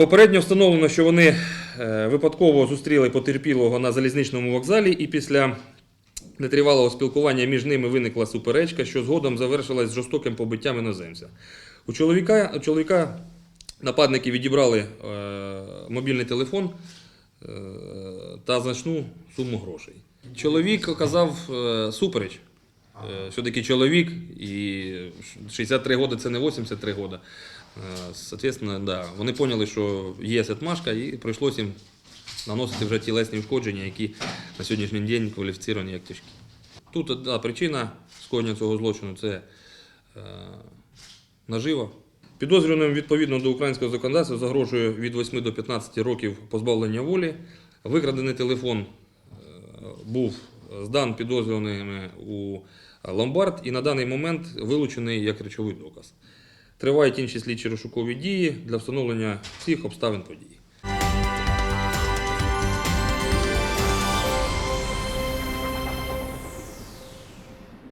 Попередньо встановлено, що вони е, випадково зустріли потерпілого на залізничному вокзалі, і після нетривалого спілкування між ними виникла суперечка, що згодом завершилась жорстоким побиттям іноземця. У чоловіка, у чоловіка нападники відібрали е, мобільний телефон е, та значну суму грошей. Чоловік оказав е, супереч. Е, Все-таки чоловік, і 63 роки це не 83 роки. Е, Соответственно, да, вони поняли, що є отмашка, і прийшлося їм наносити вже тілесні ушкодження, які на сьогоднішній день кваліфіціровані як тяжкі. Тут да, причина скоєння цього злочину це е, нажива. Підозрюваним відповідно до українського законодавства загрожує від 8 до 15 років позбавлення волі. Викрадений телефон е, був здан підозрюваними у ломбард і на даний момент вилучений як речовий доказ. Тривають інші слідчі розшукові дії для встановлення всіх обставин події.